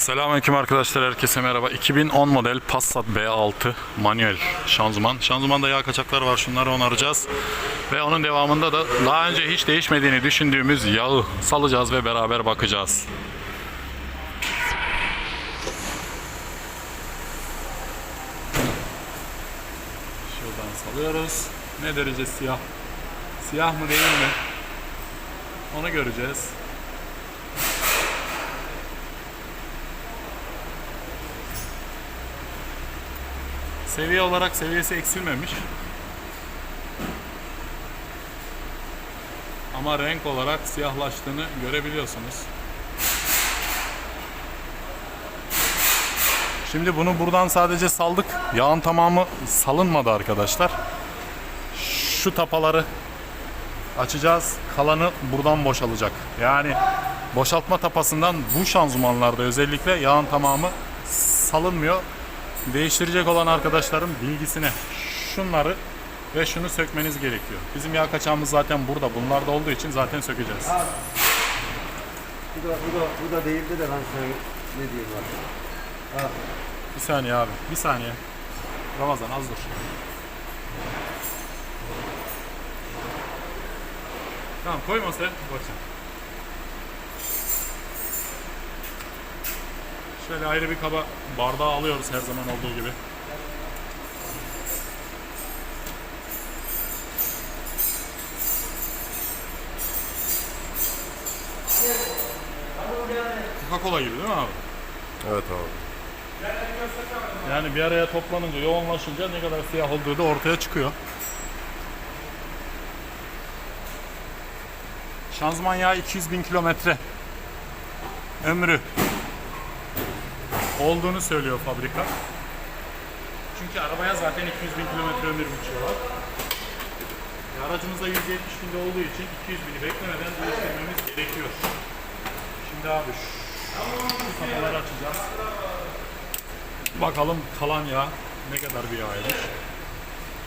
Selamünaleyküm arkadaşlar herkese merhaba. 2010 model Passat B6 manuel şanzıman. Şanzımanda yağ kaçakları var şunları onaracağız. Ve onun devamında da daha önce hiç değişmediğini düşündüğümüz yağı salacağız ve beraber bakacağız. Şuradan salıyoruz. Ne derece siyah? Siyah mı değil mi? Onu göreceğiz. Seviye olarak seviyesi eksilmemiş. Ama renk olarak siyahlaştığını görebiliyorsunuz. Şimdi bunu buradan sadece saldık. Yağın tamamı salınmadı arkadaşlar. Şu tapaları açacağız. Kalanı buradan boşalacak. Yani boşaltma tapasından bu şanzımanlarda özellikle yağın tamamı salınmıyor. Değiştirecek olan arkadaşların bilgisine şunları ve şunu sökmeniz gerekiyor. Bizim yağ kaçağımız zaten burada. Bunlarda olduğu için zaten sökeceğiz. Bu da, bu da, bu da değildi de ben sana ne diyeyim bak. Bir saniye abi. Bir saniye. Ramazan az dur. Tamam koy masaya. Bakacağım. Şöyle ayrı bir kaba bardağı alıyoruz her zaman olduğu gibi. Coca-Cola gibi değil mi abi? Evet abi. Yani bir araya toplanınca, yoğunlaşınca ne kadar siyah olduğu da ortaya çıkıyor. Şanzıman yağı 200 bin kilometre ömrü olduğunu söylüyor fabrika. Çünkü arabaya zaten 200 bin kilometre ömür biçiyorlar. E, Aracımızda 170 binde olduğu için 200 bini beklemeden değiştirmemiz gerekiyor. Şimdi abi şu, kapıları açacağız. Bakalım kalan yağ ne kadar bir yağymış.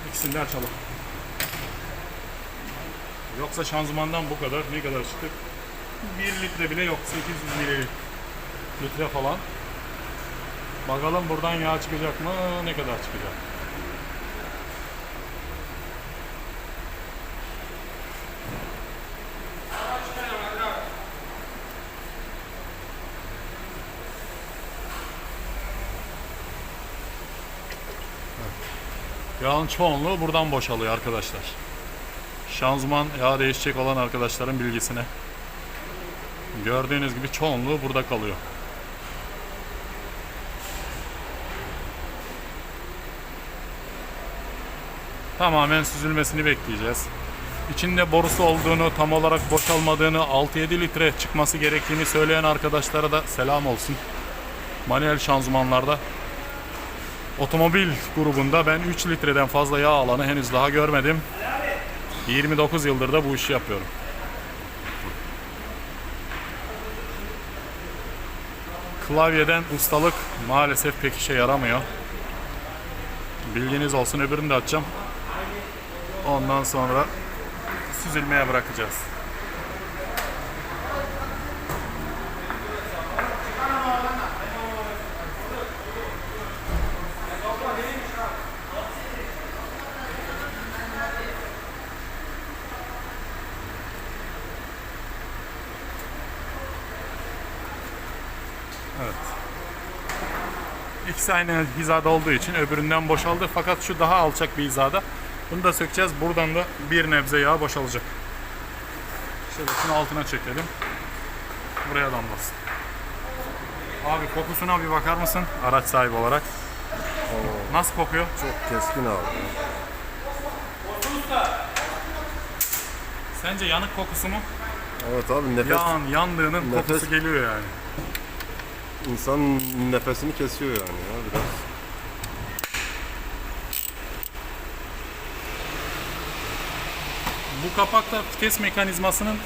İkisini de açalım. Yoksa şanzımandan bu kadar ne kadar çıktı? 1 litre bile yok. 800 mililitre falan. Bakalım buradan yağ çıkacak mı? Ne kadar çıkacak? Yağın çoğunluğu buradan boşalıyor arkadaşlar. Şanzıman yağ değişecek olan arkadaşların bilgisine. Gördüğünüz gibi çoğunluğu burada kalıyor. Tamamen süzülmesini bekleyeceğiz. İçinde borusu olduğunu, tam olarak boşalmadığını, 6-7 litre çıkması gerektiğini söyleyen arkadaşlara da selam olsun. Manuel şanzımanlarda Otomobil grubunda ben 3 litreden fazla yağ alanı henüz daha görmedim. 29 yıldır da bu işi yapıyorum. Klavyeden ustalık maalesef pek işe yaramıyor. Bilginiz olsun öbürünü de açacağım. Ondan sonra süzülmeye bırakacağız. Evet. İkisi aynı hizada olduğu için öbüründen boşaldı. Fakat şu daha alçak bir hizada. Bunu da sökeceğiz. Buradan da bir nebze yağ boşalacak. Şöyle şunu altına çekelim. Buraya damlasın. Abi kokusuna bir bakar mısın araç sahibi olarak? Nasıl kokuyor? Çok keskin abi. Sence yanık kokusu mu? Evet abi nefes Yağın yandığının Nefes- kokusu geliyor yani. insan nefesini kesiyor yani ya biraz. Bu kapak da vites mekanizmasının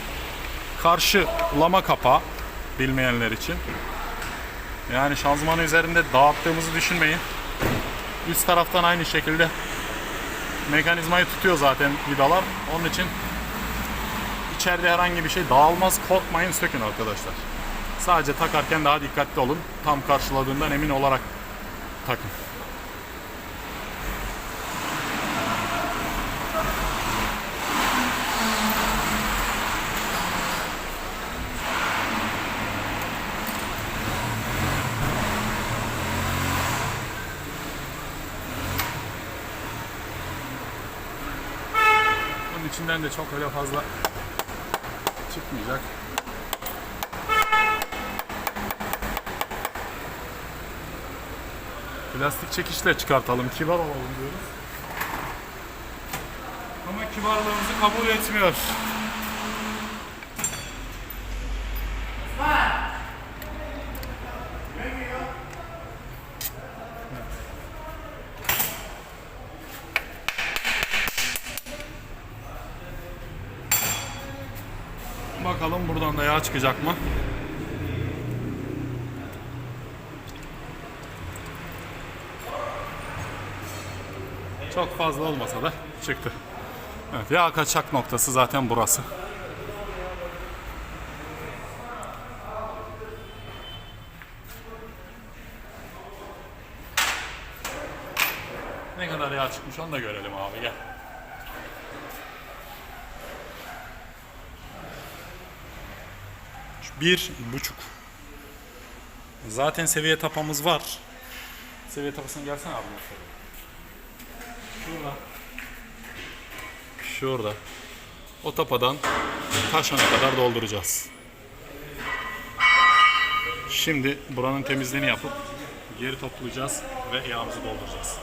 karşılama kapağı bilmeyenler için. Yani şanzımanı üzerinde dağıttığımızı düşünmeyin. Üst taraftan aynı şekilde mekanizmayı tutuyor zaten vidalar. Onun için içeride herhangi bir şey dağılmaz. Korkmayın sökün arkadaşlar. Sadece takarken daha dikkatli olun. Tam karşıladığından emin olarak takın. İçinden de çok öyle fazla çıkmayacak. Plastik çekişle çıkartalım, kibar olalım diyoruz. Ama kibarlığımızı kabul etmiyor. Bakalım buradan da yağ çıkacak mı? Çok fazla olmasa da çıktı. Evet, yağ kaçak noktası zaten burası. Ne kadar yağ çıkmış onu da görelim abi gel. Bir buçuk. Zaten seviye tapamız var. Seviye tapasına gelsene abi. Şurada. Şurada. O tapadan taşana kadar dolduracağız. Şimdi buranın temizliğini yapıp geri toplayacağız ve yağımızı dolduracağız.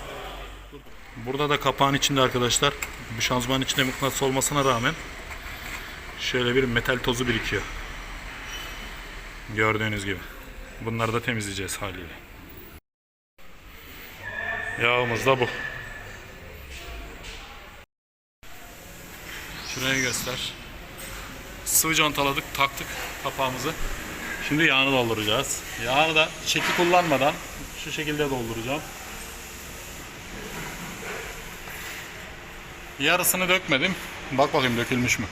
Burada da kapağın içinde arkadaşlar bu şanzımanın içinde mıknatıs olmasına rağmen şöyle bir metal tozu birikiyor. Gördüğünüz gibi. Bunları da temizleyeceğiz haliyle. Yağımız da bu. Şuraya göster. Sıvı contaladık, taktık kapağımızı. Şimdi yağını dolduracağız. Yağını da çeki kullanmadan şu şekilde dolduracağım. Yarısını dökmedim. Bak bakayım dökülmüş mü?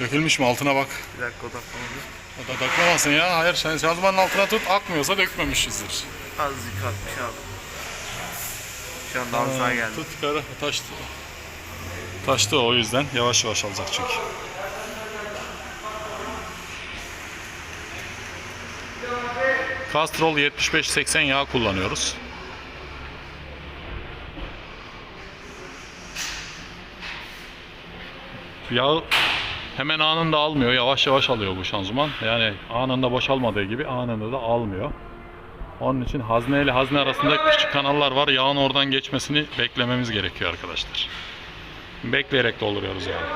Dökülmüş mü? Altına bak. Bir dakika odaklamadı. O da taklamasın ya. Hayır sen şanzımanın altına tut. Akmıyorsa dökmemişizdir. Azıcık atmış abi. Şu an dansa geldi. Tut yukarı. Taştı. Taştı o yüzden. Yavaş yavaş alacak çünkü. Castrol 75-80 yağ kullanıyoruz. Yağı hemen anında almıyor. Yavaş yavaş alıyor bu şanzıman. Yani anında boşalmadığı gibi anında da almıyor. Onun için hazne ile hazne arasında küçük kanallar var. Yağın oradan geçmesini beklememiz gerekiyor arkadaşlar. Bekleyerek dolduruyoruz yani.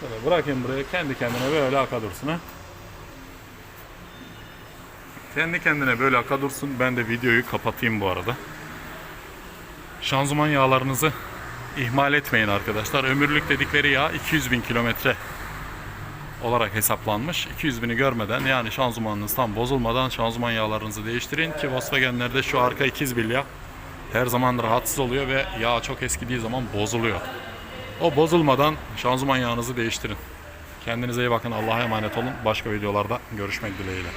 Şöyle bırakayım buraya kendi kendine böyle aka dursun ha. Kendi kendine böyle aka dursun. Ben de videoyu kapatayım bu arada. Şanzıman yağlarınızı ihmal etmeyin arkadaşlar. Ömürlük dedikleri yağ 200 bin kilometre olarak hesaplanmış. 200 bini görmeden yani şanzımanınız tam bozulmadan şanzıman yağlarınızı değiştirin ki Volkswagen'lerde şu arka ikiz bilya her zaman rahatsız oluyor ve yağ çok eskidiği zaman bozuluyor. O bozulmadan şanzıman yağınızı değiştirin. Kendinize iyi bakın. Allah'a emanet olun. Başka videolarda görüşmek dileğiyle.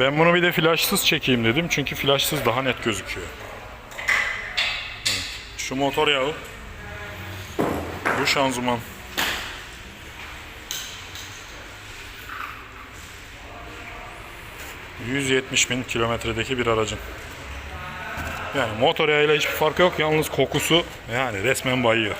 Ben bunu bir de flaşsız çekeyim dedim. Çünkü flaşsız daha net gözüküyor. Evet. Şu motor yağı. Bu şanzıman. ...170 bin kilometredeki bir aracın. Yani motor yağıyla hiçbir fark yok. Yalnız kokusu yani resmen bayıyor.